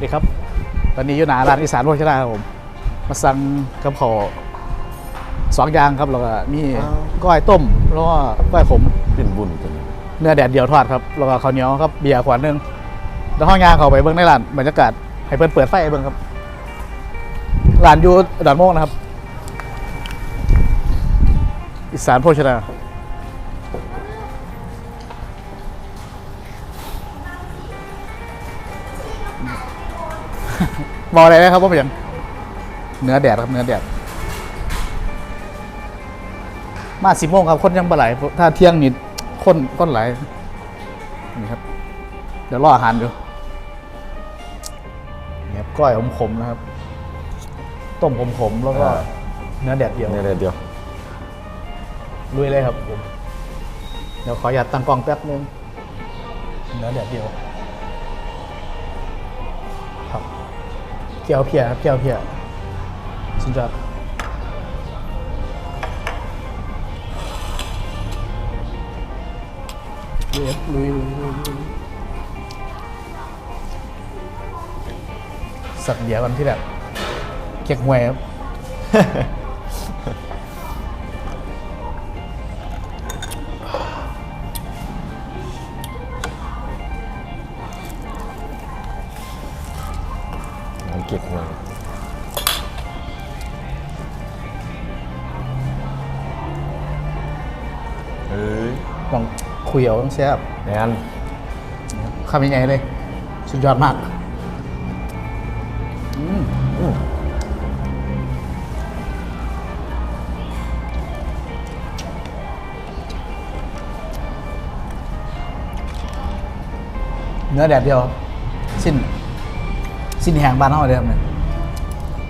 สวัสดีครับ ตอนนี้อยู่หนาร้านอีสานโภชนาครับผม มาสั่งกับข้าวสองอย่างครับแล้วก็มีอ้าวก้อยต้มแล้วก็ก้อยขมเป็นบุญตัวนี้เนื้อแดดเดียวทอดครับแล้วก็ข้าวเหนียวครับเบียร์ขวดหนึงแล้วห้องยางเขาไปเบิ้งในร้านบรรยากาศให้เพิ่นเปิดไฟให้เบิ้งครับร้านอยู่ดอนโมกนะครับ อีสานโภชนา อกอะไรนะครับว่าเป็นหยังเนื้อแดดครับเนื้อแดดมาสิบโมงครับคนยังบ่ไหลายถ้าเที่ยงนี่คนคนไหลายนี่ครับ เดี๋ยวรออาหารอยู่นี่ครับก้อยขมๆนะครับ ต้มขมๆแล้วก็เนื้อแดดเดียวเนี่ยเดียวลุยเลยครับผมเดี๋ยวขออยาตตั้งกล้องแป๊บนึงเนื้อแดดเดียว เกี๊ยวเพียครับเกี๊ยวเพียสุดยอดลุยครับลุยลุยลุยลุยสักเดียวกันที่แบบเก๊กฮวยครับ ต้องคุยเอาต้องแซ่บแอนคำยังไงเลย สุดยอดมากอืมอืมเนื้อแดดเดียวครับสิ้น สิ้นแหงบ้านเฮาเลยครับเนี่ย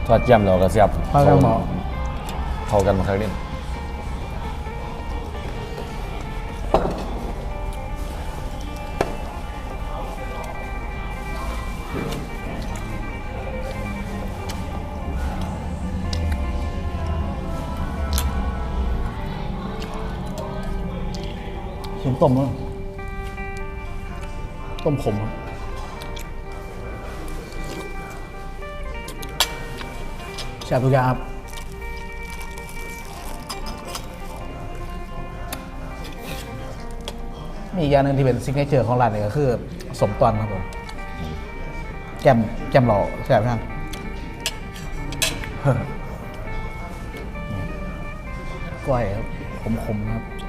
ทอดเจียมเราก็เสียบเข้ากันหมอ เข้ากันมาครั้งนี้ ชิมต้มมั้งต้มขมครับแซ่บทุกอย่างครับมีอีกอย่างหนึ่งที่เป็นซิกเนเจอร์ของร้านเนี่ยก็คือสมตอนครับผมแกมแกมหล่อแซ่บยังก้อยครับขมๆนะครับ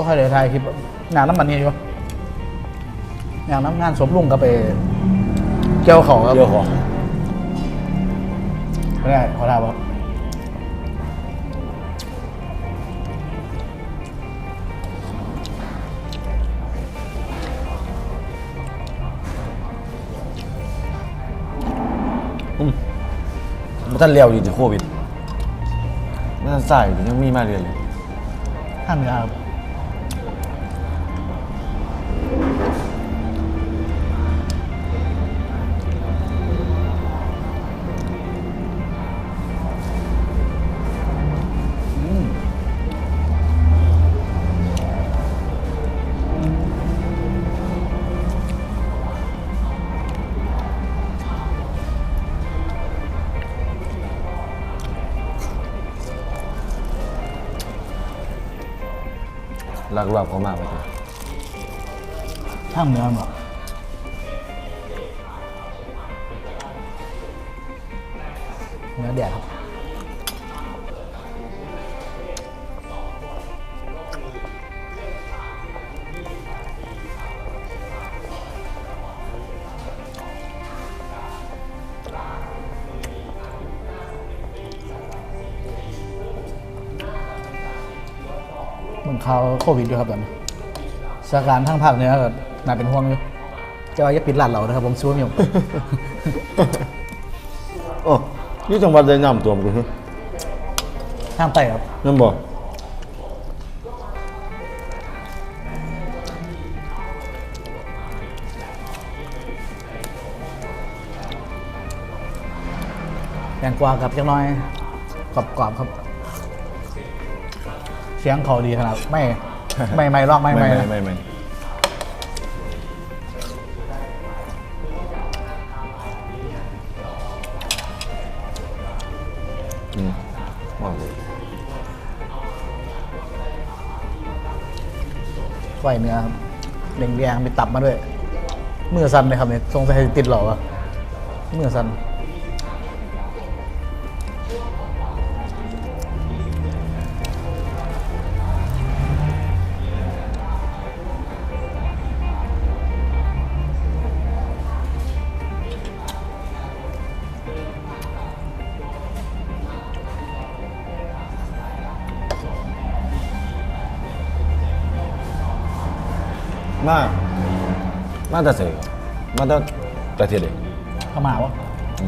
ก็ค่อยเดี๋ยวถ่ายคลิปงานน้ำมันนี่อยู่งานน้ำงานสมลุงก็ไปเกี่ยวเขาครับเยอะของไม่ได้ขอลาบครับมันท่านเลี้ยวอยู่ที่โควิดมันท่านใส่ยังมีมาเรียนเลยห้ามเนื้อครับ ลักลอบเขามากไปเลยห้างเนื้อหมดเนื้อแดดครับ ข่าวโควิดอยู่ครับตอนนี้สถานารณ์ทางภาคเนือก็น่าเป็นห่วงอยู่จะว่าจะปิดร้านเรานะครับผมซื้อม่ยอม โอ้ยี่จังหวัดได้น้ำตัวมกันฮะทางใต้ครับน้ำบ่แตงกวากับจังน้อยกรอบๆครับ เสียงเขาดีขนาดไม่ ไม่ไม่ลอกไม่ไม่ไม่นะไม่ไม่อืมว้าวเลยไหวเนื้อครับแดงๆมีตับมาด้วยมือสั่นเลยครับเนี่ยสงสัยติดหรอวะมือสั่น まあまだせよまだだけで เข้ามาวะ うん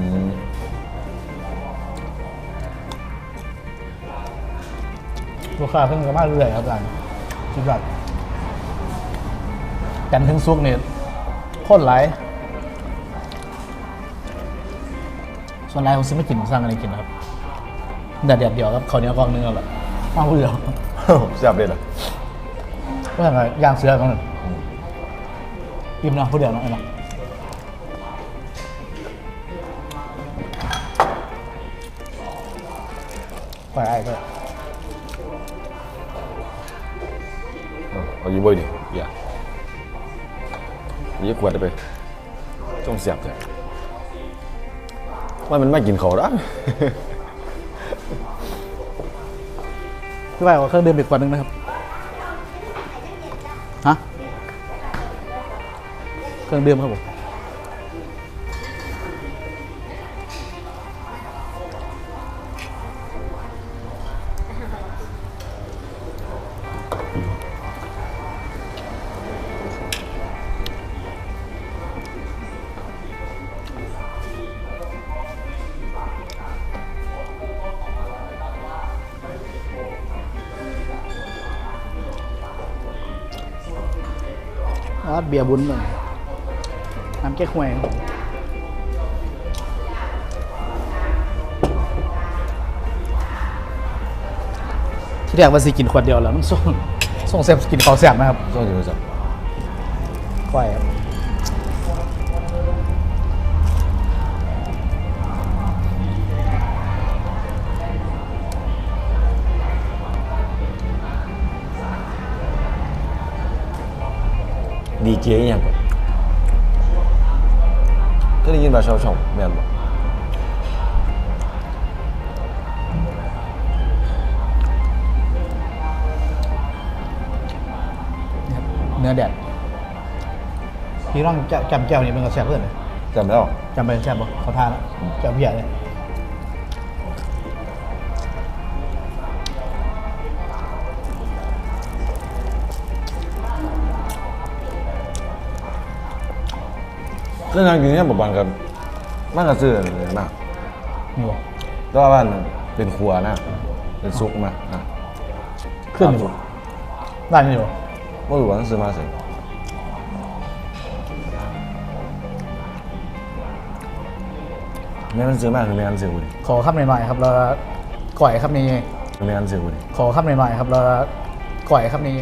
ลูกค้าเพิ่งจะมาเรื่อยๆครับอาจารย์คิดว่ากันถึงซุกเนี่ยข้นไหลายส่วนไรผมซื้อไม่กินผมสั่งอะไรกินนะครับแดดเดียวเดียวครับข้าวเหนียวกล่องนึงแล้วแหละมาผู้เดียว แซ่บเลยล่ะ ก็อย่างไรย่างเสือกันหนึ่ง อิ่มเนาะผู้เดียวเนาะไอ้เนาะไปไอ้ก็ เอาอยู่บ่ดิอย่านี่ขวดได้ไปจ้องเสียบเลยว่ามันไม่กินเขาได้ พี่ไปเอาเครื่องดื่มอีกขวดหนึงนะครับ รื่องดื่มครับผม เบียร์บุญเลย น้ำแก้หวยที่แรกว่าสิกินขวดเดียวแล้วมันส่งส่งเซฟกินข้าวแซ่บนะครับจ้องอยู่จับควายครับดีเจย่างก่อน ก็ได้ยินว่าชาวช่องแม่นบ่นี่ครับเนื้อแดดพี่ต้องจจำแก้วนี้เป็นกระแสบเพื่อนเลยจำแล้วจำไปแซ่บปะเขาทานแล้วแก้วพี่ใหญ่เลย เรื่องงานอยู่เนี่ยบอกบางกับบ้านกระซื้อเลยนะนี่บอกก็ว่าบ้านเป็นครัวนะเป็นซุกมานะขึ้นอยู่บ่ได้นี่บอกว่าอยู่วันซื้อมาเสร็จแม่มันซื้อมาคือแม่มันซื้อกูดิขอคำหน่อยๆครับแล้วก่อยคำนี้คือแม่มันซื้อกูดิขอคำหน่อยๆครับแล้วก่อยคำนี้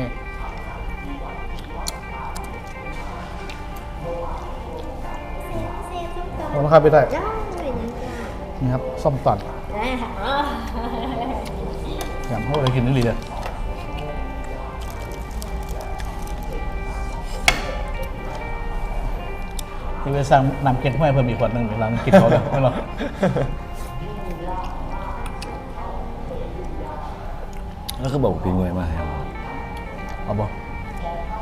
ขอบคุณครับพี่ได้ยได้เลยนะจ๊ะนี่ครับส้มตอนได้ค่ะอย่างพวกอะไรกินนี่ดีเลยที่ไปสร้างนำเก็ตห้วยเพิ่มอีกขวดหนึ่งเวลากินเขาเลยไม่หรอกแล้วก็บอกปีงวยมาให้เอาเอาบอก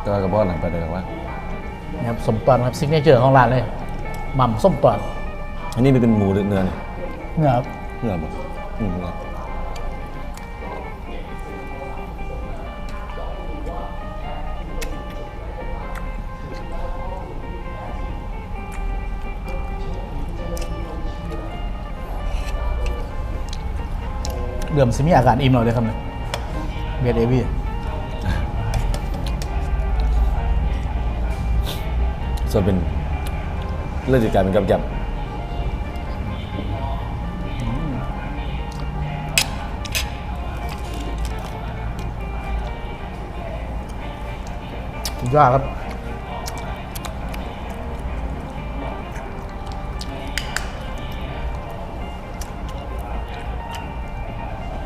แต่ว่ากับพ่อหนังไปเลยว่านี่ครับส้มตอนครับซิกเนเจอร์ของร้านเลย หม่ำส้มตอนอันนี้เป็นหมูหรือเนื้อเนี่ยเนี่ยครับเนื้อบ่อืมเนื้อเดือมซิมีอาการอิ่มหน่อยเลยครับเนี่ยเบียร์เดวี่ส่วนเป็น เลือดจะกลายเป็นกำแกมสุดยอดครับ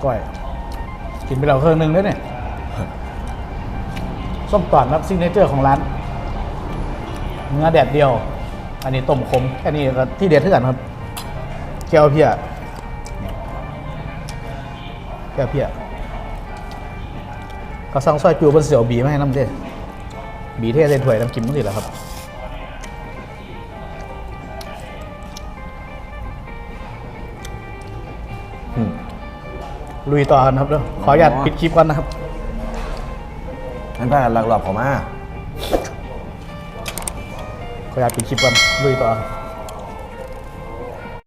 ก้อย กินไปแล้วเครื่องหนึ่งด้วยเนี่ย ส้มตอดรับซิกเนเจอร์ของร้าน เนื้อแดดเดียว อันนี้ต้มขม อันนี้ก็ที่เด็ดเท่ากันครับแก้วเพียนี่แก้วเพียก็สั่งซอยจูบนเสี่ยวบีมาให้น้ำเด้บีเทใส่ถ้วยน้ำกิมั้งสิแล้วครับลุยต่อกันครับเด้อขออนุญาตปิดคลิปก่อนนะครับนั่นกันลักลอบเขามา ขออนุญาตปิดคลิปก่อนลุยต่อ